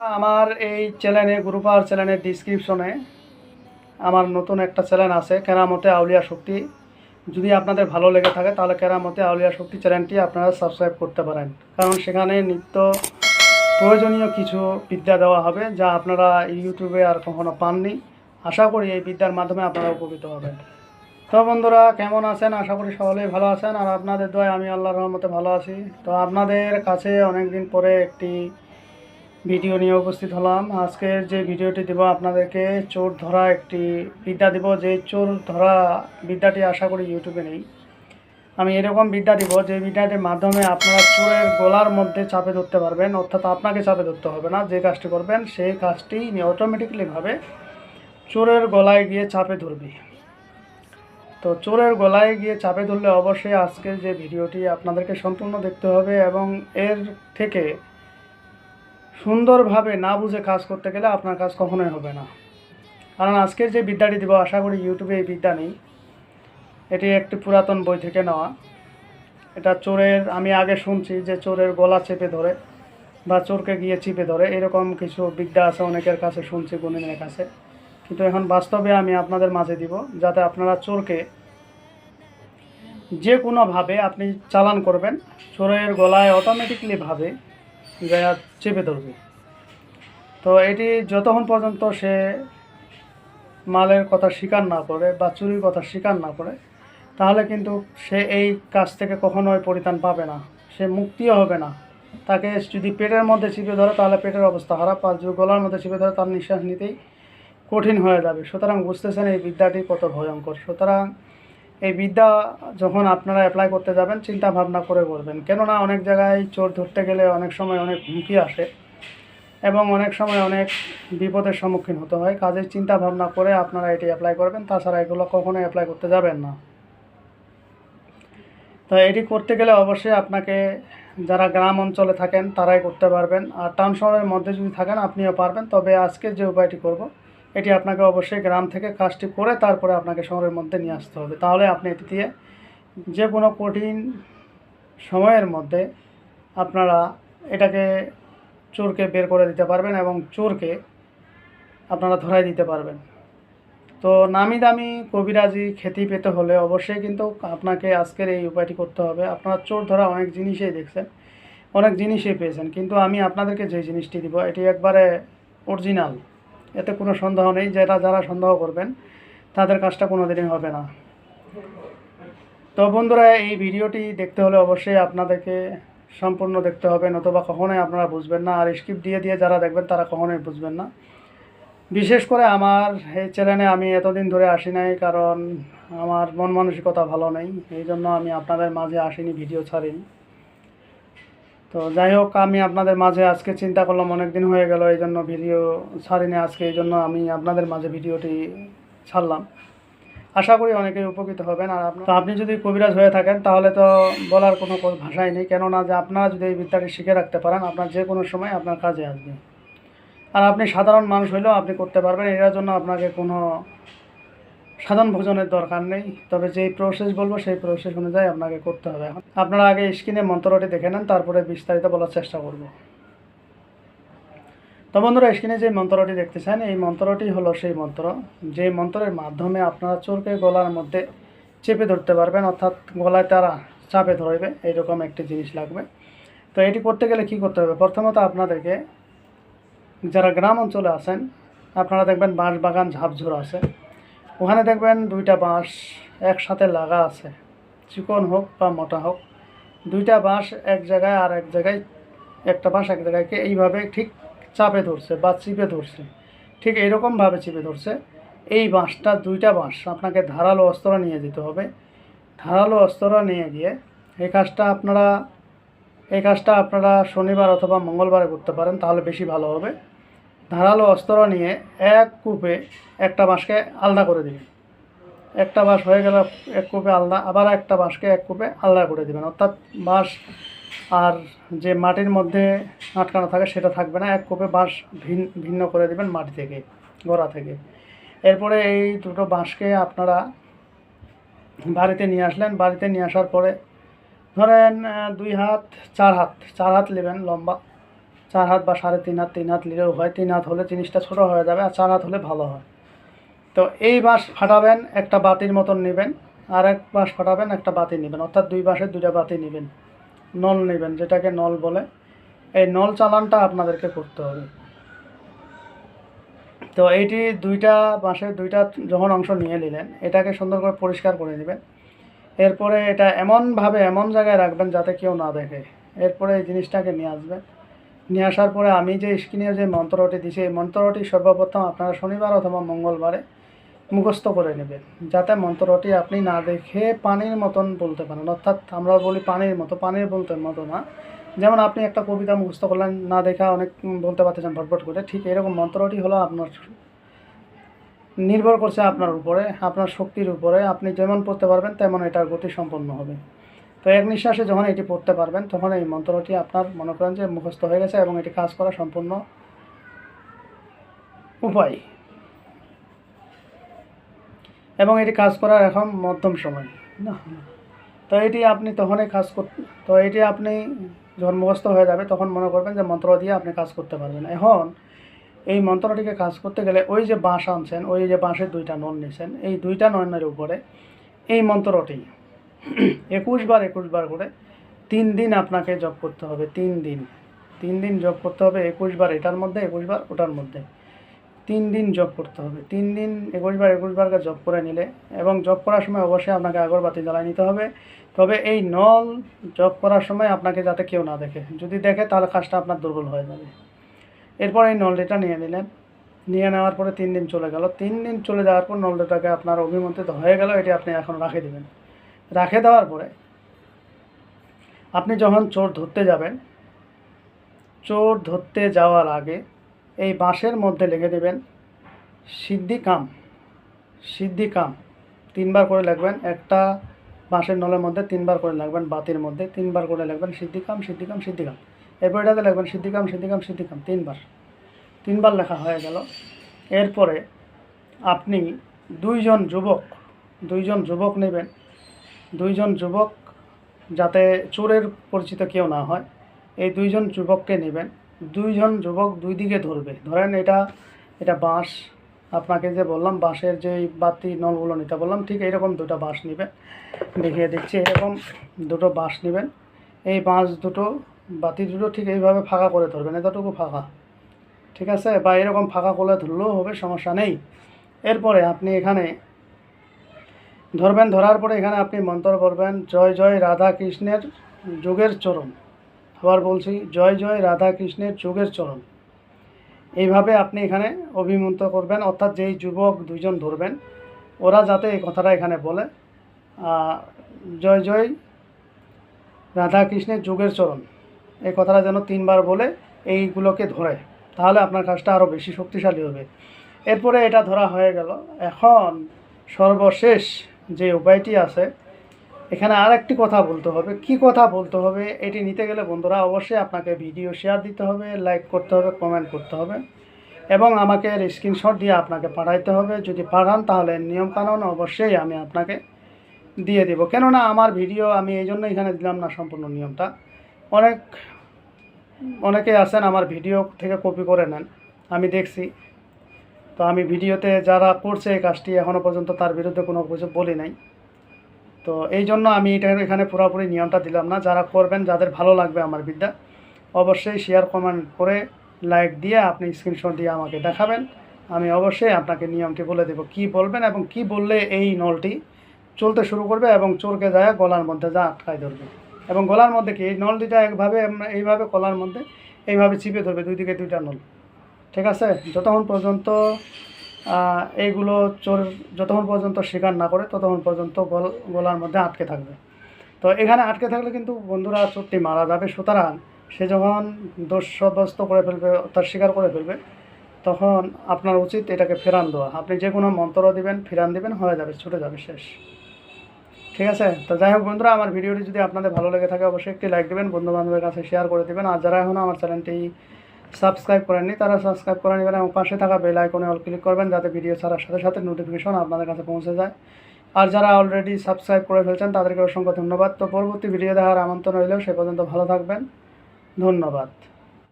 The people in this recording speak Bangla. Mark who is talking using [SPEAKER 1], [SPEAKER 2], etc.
[SPEAKER 1] আমার এই চ্যানেলে, গ্রুপার চ্যানেলের ডিসক্রিপশনে আমার নতুন একটা চ্যানেল আছে, কেরামতে আউলিয়া শক্তি। যদি আপনাদের ভালো লেগে থাকে, তাহলে কেরামতে আউলিয়া শক্তি চ্যানেলটি আপনারা সাবস্ক্রাইব করতে পারেন। কারণ সেখানে নিত্য প্রয়োজনীয় কিছু বিদ্যা দেওয়া হবে, যা আপনারা ইউটিউবে আর কখনো পাননি। আশা করি এই বিদ্যার মাধ্যমে আপনারা উপকৃত হবেন। তো বন্ধুরা, কেমন আছেন? আশা করি সকলেই ভালো আছেন। আর আপনাদের দয় আমি আল্লাহর রহমতে ভালো আছি। তো আপনাদের কাছে অনেক দিন পরে একটি ভিডিও নিয়ে উপস্থিত হলাম। আজকের যে ভিডিওটি দেব, আপনাদেরকে চোর ধরা একটি বিদ্যা দেব। যে চোর ধরা বিদ্যাটি আশা করি ইউটিউবে নেই। আমি এরকম বিদ্যা দিব, যে বিদ্যাটির মাধ্যমে আপনারা চোরের গলার মধ্যে চাপে ধরতে পারবেন, অর্থাৎ আপনাকে চাপে ধরতে হবে না। যে কাজটি করবেন সেই কাজটি অটোমেটিকলিভাবে চোরের গলায় গিয়ে চাপে ধরবে। তো চোরের গলায় গিয়ে চাপে ধরলে অবশ্যই আজকের যে ভিডিওটি আপনাদেরকে সম্পূর্ণ দেখতে হবে এবং এর থেকে সুন্দরভাবে না বুঝে কাজ করতে গেলে আপনার কাজ কখনোই হবে না। কারণ আজকের যে বিদ্যাটি দিব, আশা করি ইউটিউবে এই বিদ্যা নেই। এটি একটি পুরাতন বই থেকে নেওয়া। এটা চোরের, আমি আগে শুনছি যে চোরের গলা চেপে ধরে বা চোরকে গিয়ে চিপে ধরে, এরকম কিছু বিদ্যা আছে অনেকের কাছে শুনছি, গুণিনের কাছে। কিন্তু এখন বাস্তবে আমি আপনাদের মাঝে দিব, যাতে আপনারা চোরকে যে কোনোভাবে আপনি চালান করবেন, চোরের গলায় অটোমেটিকলিভাবে গায়ে চেপে ধরবে। তো এটি যতক্ষণ পর্যন্ত সে মালের কথা স্বীকার না করে বা চুরির কথা স্বীকার না করে, তাহলে কিন্তু সে এই কাজ থেকে কখনোই পরিত্রাণ পাবে না। সে মুক্তিও হবে না। তাকে যদি পেটের মধ্যে চিপে ধরে, তাহলে পেটের অবস্থা খারাপ আর যদি গলার মধ্যে চিপে ধরে, তার নিঃশ্বাস নিতেই কঠিন হয়ে যাবে। সুতরাং বুঝতেছেন এই বিদ্যাটি কত ভয়ঙ্কর। সুতরাং এই বিদ্যা যখন আপনারা অ্যাপ্লাই করতে যাবেন চিন্তা ভাবনা করে করবেন। কেননা অনেক জায়গায় চোর ধরতে গেলে অনেক সময় অনেক হুমকি আসে এবং অনেক সময় অনেক বিপদের সম্মুখীন হতে হয়। কাজের চিন্তা ভাবনা করে আপনারা এটি অ্যাপ্লাই করবেন, তাছাড়া এগুলো কখনোই অ্যাপ্লাই করতে যাবেন না। তো এটি করতে গেলে অবশ্যই আপনাকে, যারা গ্রাম অঞ্চলে থাকেন, তারাই করতে পারবেন। আর টাউন শহরের মধ্যে যদি থাকেন, আপনিও পারবেন। তবে আজকে যে উপায়টি করব এটি আপনাকে অবশ্যই গ্রাম থেকে কাজটি করে তারপরে আপনাকে শহরের মধ্যে নিয়ে আসতে হবে। তাহলে আপনি এটি দিয়ে যে কোনো কঠিন সময়ের মধ্যে আপনারা এটাকে চোরকে বের করে দিতে পারবেন এবং চোরকে আপনারা ধরাই দিতে পারবেন। তো নামি দামি কবিরাজি খ্যাতি পেতে হলে অবশ্যই কিন্তু আপনাকে আজকের এই উপায়টি করতে হবে। আপনারা চোর ধরা অনেক জিনিসই দেখছেন, অনেক জিনিসই পেয়েছেন। কিন্তু আমি আপনাদেরকে যে জিনিসটি দিব, এটি একবারে অরিজিনাল এতে কোনো সন্দেহ নেই যেটা যারা সন্দেহ করবেন, তাদের কাজটা কোনো দিনই হবে না। তো বন্ধুরা, এই ভিডিওটি দেখতে হলে অবশ্যই আপনাদেরকে সম্পূর্ণ দেখতে হবে, নতুবা কখনোই আপনারা বুঝবেন না। আর স্কিপ দিয়ে দিয়ে যারা দেখবেন, তারা কখনোই বুঝবেন না। বিশেষ করে আমার এই চ্যানেলে আমি এতদিন ধরে আসি নাই, কারণ আমার মন মানসিকতা ভালো নেই, এই জন্য আমি আপনাদের মাঝে আসিনি, ভিডিও ছাড়িনি। তো যাই হোক, আমি আপনাদের মাঝে আজকে চিন্তা করলাম অনেক দিন হয়ে গেল, এই জন্য ভিডিও ছাড়িনি আজকে, এই জন্য আমি আপনাদের মাঝে ভিডিওটি ছাড়লাম। আশা করি অনেকেই উপকৃত হবেন। আর তো আপনি যদি কবিরাজ হয়ে থাকেন, তাহলে তো বলার কোনো ভাষাই নেই। কেননা যে আপনারা যদি এই বিদ্যাটি শিখে রাখতে পারেন, আপনার যে কোনো সময় আপনার কাজে আসবে। আর আপনি সাধারণ মানুষ হইলেও আপনি করতে পারবেন। এটার জন্য আপনাকে কোনো সাধারণ ভোজনের দরকার নেই, তবে যেই প্রসেস বলব সেই প্রসেস অনুযায়ী আপনাকে করতে হবে। এখন আপনারা আগে স্ক্রিনে মন্ত্রটি দেখে নেন, তারপরে বিস্তারিত বলার চেষ্টা করব। তো বন্ধুরা, স্ক্রিনে যে মন্ত্রটি দেখতেছেন এই মন্ত্রটি হলো সেই মন্ত্র। যে মন্ত্রের মাধ্যমে আপনারা চোরকে গলার মধ্যে চেপে ধরতে পারবেন, অর্থাৎ গলায় তারা চাপে ধরবে, এইরকম একটি জিনিস লাগবে। তো এটি করতে গেলে কি করতে হবে? প্রথমত আপনাদেরকে, যারা গ্রাম অঞ্চলে আছেন, আপনারা দেখবেন বাঁশ বাগান ঝাপঝুর আছে। ওখানে দেখবেন দুইটা বাঁশ একসাথে লাগা আছে। চিকন হোক বা মোটা হোক, দুইটা বাঁশ এক জায়গায় আর এক জায়গায়, একটা বাঁশ এক জায়গায়কে এইভাবে ঠিক চাপে ধরছে বা চিপে ধরছে। ঠিক এইরকমভাবে চিপে ধরছে। এই বাঁশটা দুইটা বাঁশ, আপনাকে ধারালো অস্ত্র নিয়ে যেতে হবে। ধারালো অস্ত্র নিয়ে গিয়ে এই কাজটা আপনারা, এই কাজটা আপনারা শনিবার অথবা মঙ্গলবারে করতে পারেন, তাহলে বেশি ভালো হবে। ধারালো অস্ত্র নিয়ে এক কূপে একটা বাঁশকে আলাদা করে দিবেন একটা বাঁশ হয়ে গেল, এক কূপে আলাদা, আবার একটা বাঁশকে এক কূপে আলাদা করে দিবেন। অর্থাৎ বাঁশ আর যে মাটির মধ্যে আটকানো থাকে সেটা থাকবে না, এক কূপে বাঁশ ভিন- ভিন্ন করে দিবেন মাটি থেকে, গোড়া থেকে। এরপরে এই দুটো বাঁশকে আপনারা বাড়িতে নিয়ে আসলেন। বাড়িতে নিয়ে আসার পরে ধরেন দুই হাত, চার হাত চার হাত নেবেন লম্বা। চার হাত বা সাড়ে তিন হাত তিন হাত নিলেও হয় তিন হাত হলে জিনিসটা ছোটো হয়ে যাবে আর চার হাত হলে ভালো হয়। তো এই বাঁশ ফাটাবেন, একটা বাতির মতন নেবেন আর এক বাঁশ ফাটাবেন, একটা বাতি নেবেন। অর্থাৎ দুই বাঁশের দুইটা বাতি নেবেন, নল নেবেন, যেটাকে নল বলে। এই নল চালানটা আপনাদেরকে করতে হবে। তো এইটি দুইটা বাঁশের দুইটা যখন অংশ নিয়ে নিলেন, এটাকে সুন্দর করে পরিষ্কার করে নেবেন। এরপরে এটা এমনভাবে এমন জায়গায় রাখবেন যাতে কেউ না দেখে। এরপরে এই জিনিসটাকে নিয়ে আসবেন। নিয়ে আসার পরে আমি যে স্ক্রিনে যে মন্ত্রটি দিছি এই মন্ত্রটি সর্বপ্রথম আপনারা শনিবার অথবা মঙ্গলবারে মুখস্থ করে নেবেন, যাতে মন্ত্রটি আপনি না দেখে পানির মতন বলতে পারেন। অর্থাৎ আমরা বলি পানির মতো, পানির বলতে মতো না। যেমন আপনি একটা কবিতা মুখস্থ করলেন, না দেখা অনেক বলতে পারতেছেন ভটভট করে, ঠিক এরকম মন্ত্রটি হলো আপনার নির্ভর করছে আপনার উপরে, আপনার শক্তির উপরে, আপনি যেমন পড়তে পারবেন, তেমন এটার গতি সম্পন্ন হবে। তো এক নিঃশ্বাসে যখন এটি পড়তে পারবেন, তখন এই মন্ত্রটি আপনার মনে করেন যে মুখস্থ হয়ে গেছে এবং এটি কাজ করা সম্পূর্ণ উপায়। এবং এটি কাজ করার এখন মধ্যম সময়। না। তো এটি আপনি তখনই কাজ কর, তো এটি আপনি যখন মুখস্থ হয়ে যাবে, তখন মনে করবেন যে মন্ত্র দিয়ে আপনি কাজ করতে পারবেন। এখন এই মন্ত্রটিকে কাজ করতে গেলে ওই যে বাঁশ আনছেন, ওই যে বাঁশের দুইটা নল নিয়েছেন এই দুইটা নয়নের উপরে এই মন্ত্রটি একুশ বার একুশ বার করে তিন দিন আপনাকে জব করতে হবে, তিন দিন। তিন দিন জব করতে হবে একুশ বার এটার মধ্যে একুশ বার ওটার মধ্যে। তিন দিন জব করতে হবে। তিন দিন একুশ বার একুশ বারকে জব করে নিলে এবং জব করার সময় অবশ্যই আপনাকে আগরবাতি জ্বালাই নিতে হবে। তবে এই নল জব করার সময় আপনাকে যাতে কেউ না দেখে। যদি দেখে, তাহলে কাজটা আপনার দুর্বল হয়ে যাবে। এরপর এই নলডিটা নিয়ে নিলেন। নিয়ে নেওয়ার পরে তিন দিন চলে গেল। তিন দিন চলে যাওয়ার পর নলডিটাকে আপনার অভিমন্ত্রিত হয়ে গেল। এটি আপনি এখন রাখে দিবেন। রাখে দেওয়ার পরে আপনি যখন চোর ধরতে যাবেন, চোর ধরতে যাওয়ার আগে এই বাঁশের মধ্যে লিখে দেবেন সিদ্ধি কাম সিদ্ধি কাম তিনবার করে লিখবেন, একটা বাঁশের নলের মধ্যে তিনবার করে লাগবেন বাতির মধ্যে তিনবার করে লিখবেন, সিদ্ধিকাম সিদ্ধিকাম সিদ্ধিকাম। এরপর এটাতে লিখবেন, সিদ্ধিকাম সিদ্ধিকাম সিদ্ধিকাম, তিনবার। তিনবার লেখা হয়ে গেল। এরপরে আপনি দুইজন যুবক দুইজন যুবক নেবেন দুইজন যুবক যাতে চোরের পরিচিত কেউ না হয়, এই দুইজন যুবককে নেবেন। দুইজন যুবক দুই দিকে ধরবে। ধরেন এটা এটা বাঁশ। আপনাকে যে বললাম, বাঁশের যে বাতি নলগুলো নিতে বললাম, ঠিক এইরকম দুটো বাঁশ নেবেন। দেখিয়ে দিচ্ছি, এরকম দুটো বাঁশ নেবেন। এই বাঁশ দুটো, বাতি দুটো ঠিক এইভাবে ফাঁকা করে ধরবেন, এতটুকু ফাঁকা। ঠিক আছে? বা এরকম ফাঁকা করে ধরলেও হবে, সমস্যা নেই। এরপরে আপনি এখানে ধরবেন, ধরার পরে এখানে আপনি মন্ত্র করবেন, জয় জয় রাধা কৃষ্ণের যুগের চরণ। আবার বলছি, জয় জয় রাধা কৃষ্ণের যুগের চরণ। এইভাবে আপনি এখানে অভিমন্ত্র করবেন, অর্থাৎ যেই যুবক দুইজন ধরবেন, ওরা যাতে এই কথাটা এখানে বলে জয় জয় রাধা কৃষ্ণের যুগের চরণ। এই কথাটা যেন তিনবার বলে এইগুলোকে ধরে, তাহলে আপনার কাজটা আরও বেশি শক্তিশালী হবে। এরপরে এটা ধরা হয়ে গেল, এখন সর্বশেষ যে উপায়টি আছে, এখানে আর একটি কথা বলতে হবে। কি কথা বলতে হবে এটি নিতে গেলে বন্ধুরা অবশ্যই আপনাকে ভিডিও শেয়ার দিতে হবে, লাইক করতে হবে, কমেন্ট করতে হবে এবং আমাকে স্ক্রিনশট দিয়ে আপনাকে পাঠাইতে হবে। যদি পাঠান তাহলে নিয়মকানুন অবশ্যই আমি আপনাকে দিয়ে দেব। কেননা আমার ভিডিও আমি এই জন্য এখানে দিলাম না সম্পূর্ণ নিয়মটা। অনেক, অনেকে আছেন আমার ভিডিও থেকে কপি করে নেন, আমি দেখছি। তো আমি ভিডিওতে যারা করছে এই কাজটি এখনও পর্যন্ত তার বিরুদ্ধে কোনো কিছু বলি নাই। তো এই জন্য আমি এটা এখানে পুরোপুরি নিয়মটা দিলাম না। যারা করবেন, যাদের ভালো লাগবে আমার বিদ্যা, অবশ্যই শেয়ার কমেন্ট করে লাইক দিয়ে আপনি স্ক্রিনশট দিয়ে আমাকে দেখাবেন। আমি অবশ্যই আপনাকে নিয়মটি বলে দেবো। কি বলবেন এবং কি বললে এই নলটি চলতে শুরু করবে এবং চোরকে যায় গলার মধ্যে যা আটকায় ধরবে। এবং গলার মধ্যে কি? এই নল দুটা একভাবে, এইভাবে গলার মধ্যে এইভাবে চিপে ধরবে, দুই দিকে দুইটা নল। ঠিক আছে? যতক্ষণ পর্যন্ত এইগুলো চোর যতক্ষণ পর্যন্ত স্বীকার না করে, ততক্ষণ পর্যন্ত গল, গলার মধ্যে আটকে থাকবে। তো এখানে আটকে থাকলে কিন্তু বন্ধুরা চোরটি মারা যাবে। সুতরাং সে যখন দোষ সাব্যস্ত করে ফেলবে তার স্বীকার করে ফেলবে, তখন আপনার উচিত এটাকে ফেরান দেওয়া। আপনি যে কোনো মন্ত্র দিবেন, ফেরান দিবেন, হয়ে যাবে, ছুটে যাবে, শেষ। ঠিক আছে? তো যাই হোক বন্ধুরা, আমার ভিডিওটি যদি আপনাদের ভালো লেগে থাকে, অবশ্যই একটি লাইক দেবেন বন্ধু বান্ধবের কাছে শেয়ার করে দেবেন। আর যারা এখনও আমার চ্যানেলটি সাবস্ক্রাইব করেননি, তারা সাবস্ক্রাইব করে নেবেন এবং পাশে থাকা বেল আইকনে অল ক্লিক করবেন যাতে ভিডিও ছাড়ার সাথে সাথে নোটিফিকেশন আপনাদের কাছে পৌঁছে যায়। আর যারা অলরেডি সাবস্ক্রাইব করে ফেলছেন, তাদেরকে অসংখ্য ধন্যবাদ। তো পরবর্তী ভিডিও দেখার আমন্ত্রণ রইলেও সে পর্যন্ত ভালো থাকবেন। ধন্যবাদ।